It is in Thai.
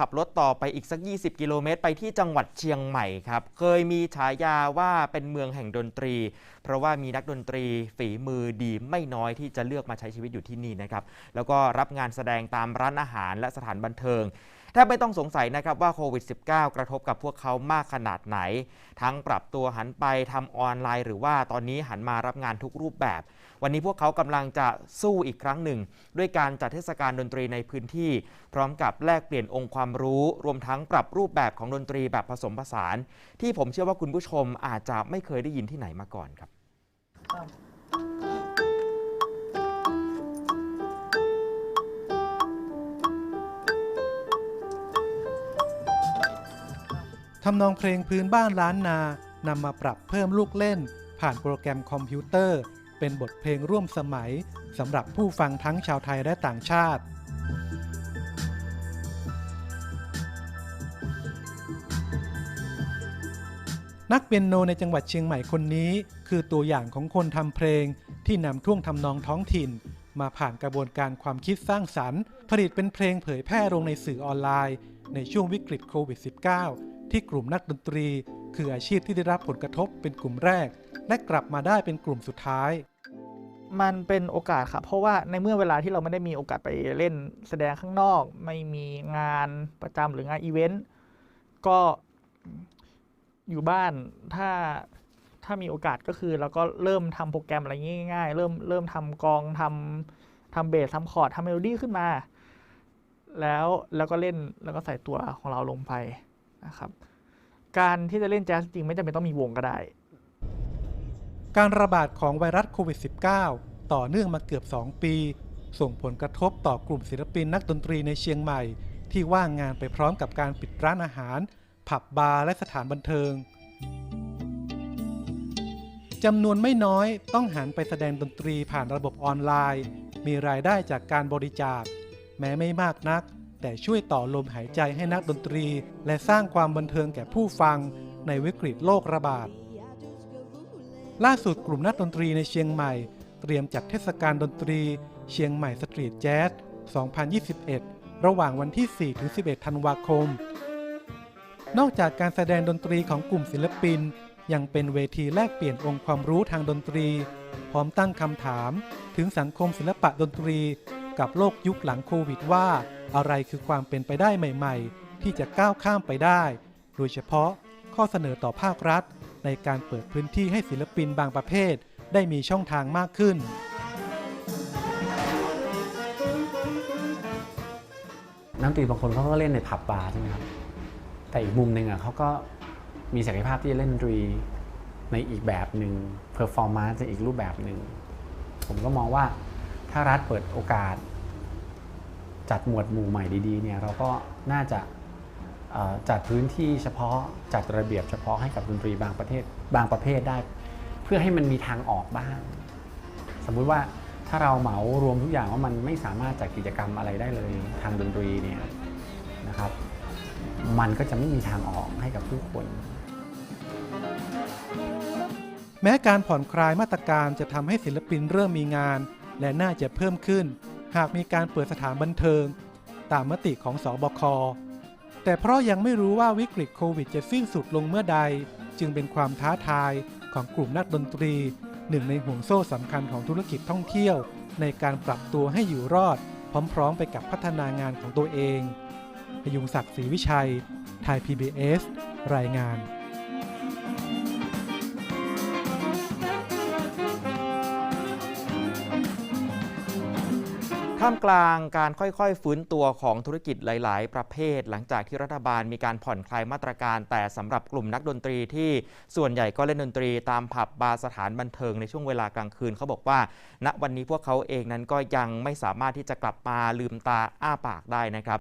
ขับรถต่อไปอีกสัก 20 กิโลเมตร ไปที่จังหวัดเชียงใหม่ครับ เคยมีฉายาว่าเป็นเมืองแห่งดนตรี เพราะว่ามีนักดนตรีฝีมือดีไม่น้อยที่จะเลือกมาใช้ชีวิตอยู่ที่นี่นะครับ แล้วก็รับงานแสดงตามร้านอาหารและสถานบันเทิงแทบไม่ต้องสงสัยนะครับว่าโควิด -19 กระทบกับพวกเขามากขนาดไหน ทั้งปรับตัวหันไปทำออนไลน์ หรือว่าตอนนี้หันมารับงานทุกรูปแบบ วันนี้พวกเขากำลังจะสู้อีกครั้งหนึ่ง ด้วยการจัดเทศกาลดนตรีในพื้นที่ พร้อมกับแลกเปลี่ยนองค์ความรู้ รวมทั้งปรับรูปแบบของดนตรีแบบผสมผสาน ที่ผมเชื่อว่าคุณผู้ชมอาจจะไม่เคยได้ยินที่ไหนมาก่อนครับทำนองเพลงพื้นบ้านล้านนานำมาปรับเพิ่มลูกเล่น ผ่านโปรแกรมคอมพิวเตอร์ เป็นบทเพลงร่วมสมัยสำหรับผู้ฟังทั้งชาวไทยและต่างชาติ นักเปียโนในจังหวัดเชียงใหม่คนนี้ คือตัวอย่างของคนทำเพลงที่นำท่วงทำนองท้องถิ่น มาผ่านกระบวนการความคิดสร้างสรรค์ ผลิตเป็นเพลงเผยแพร่ลงในสื่อออนไลน์ ในช่วงวิกฤตโควิด -19 ที่กลุ่มนักดนตรี คืออาชีพที่ได้รับผลกระทบเป็นกลุ่มแรก และกลับมาได้เป็นกลุ่มสุดท้าย มันเป็นโอกาสครับ เพราะว่าในเมื่อเวลาที่เราไม่ได้มีโอกาสไปเล่นแสดงข้างนอก ไม่มีงานประจำหรืองานอีเวนต์ก็อยู่บ้านถ้าถ้ามีโอกาสก็คือเราก็เริ่มทำโปรแกรมอะไรง่ายๆ เริ่มเริ่มทำกองทำทำเบสทำคอร์ดทำเมโลดี้ขึ้นมา แล้วแล้วก็เล่นแล้วก็ใส่ตัวของเราลงไปนะครับ การที่จะเล่นแจ๊สจริงไม่จำเป็นต้องมีวงก็ได้ การระบาดของไวรัสโควิด -19 ต่อเนื่องมาเกือบ 2 ปี ส่งผลกระทบต่อกลุ่มศิลปินนักดนตรีในเชียงใหม่ ที่ว่างงานไปพร้อมกับการปิดร้านอาหาร ผับบาร์และสถานบันเทิงจำนวนไม่น้อยต้องหันไปแสดงดนตรีผ่านระบบออนไลน์ มีรายได้จากการบริจาค แม้ไม่มากนัก แต่ช่วยต่อลมหายใจให้นักดนตรี และสร้างความบันเทิงแก่ผู้ฟังในวิกฤตโรคระบาด ล่าสุดกลุ่มนักดนตรีในเชียงใหม่ เตรียมจัดเทศกาลดนตรี เชียงใหม่สตรีทแจ๊ส 2021 ระหว่างวันที่4-11 ธันวาคม นอกจากการแสดงดนตรีของกลุ่มศิลปิน ยังเป็นเวทีแลกเปลี่ยนองค์ความรู้ทางดนตรี พร้อมตั้งคำถาม ถึงสังคมศิลปะดนตรี กับโลกยุคหลังโควิดว่า อะไรคือความเป็นไปได้ใหม่ ๆ ที่จะก้าวข้ามไปได้ โดยเฉพาะข้อเสนอต่อภาครัฐ ในการเปิดพื้นที่ให้ศิลปินบางประเภท ได้มีช่องทางมากขึ้น นักดนตรีบางคนเขาก็เล่นในผับบาร์ใช่ไหมครับ แต่อีกมุมหนึ่งอะเขาก็มีศักยภาพที่จะเล่นดนตรีในอีกแบบหนึ่งเพอร์ฟอร์มานซ์ในอีกรูปแบบหนึ่ง ผมก็มองว่าถ้ารัฐเปิดโอกาส จัดหมวดหมู่ใหม่ดีๆเนี่ยเราก็น่าจะ จัดพื้นที่เฉพาะจัดระเบียบเฉพาะให้กับดนตรีบางประเทศบางประเภทได้ เพื่อให้มันมีทางออกบ้าง สมมุติว่าถ้าเราเหมารวมทุกอย่างว่ามันไม่สามารถจัดกิจกรรมอะไรได้เลยทางดนตรีเนี่ยนะครับ มันก็จะไม่มีทางออกให้กับผู้คน แม้การผ่อนคลายมาตรการจะทำให้ศิลปินเริ่มมีงาน และน่าจะเพิ่มขึ้น หากมีการเปิดสถานบันเทิง ตามมติของสอบค แต่เพราะยังไม่รู้ว่าวิกฤตโควิดจะสิ้นสุดลงเมื่อใด จึงเป็นความท้าทายของกลุ่มนักดนตรี หนึ่งในห่วงโซ่สำคัญของธุรกิจท่องเที่ยว ในการปรับตัวให้อยู่รอด พร้อมๆ ไปกับพัฒนางานของตัวเองพยุงศักดิ์ศรีวิชัย ไทย PBS รายงาน ท่ามกลางการค่อยๆ ฟื้นตัวของธุรกิจหลาย ๆ ประเภท หลังจากที่รัฐบาลมีการผ่อนคลายมาตรการ แต่สำหรับกลุ่มนักดนตรีที่ส่วนใหญ่ก็เล่นดนตรีตามผับบาร์สถานบันเทิงในช่วงเวลากลางคืนเขาบอกว่า ณวันนี้พวกเขาเองนั้นก็ยังไม่สามารถที่จะกลับมาลืมตาอ้าปากได้นะครับ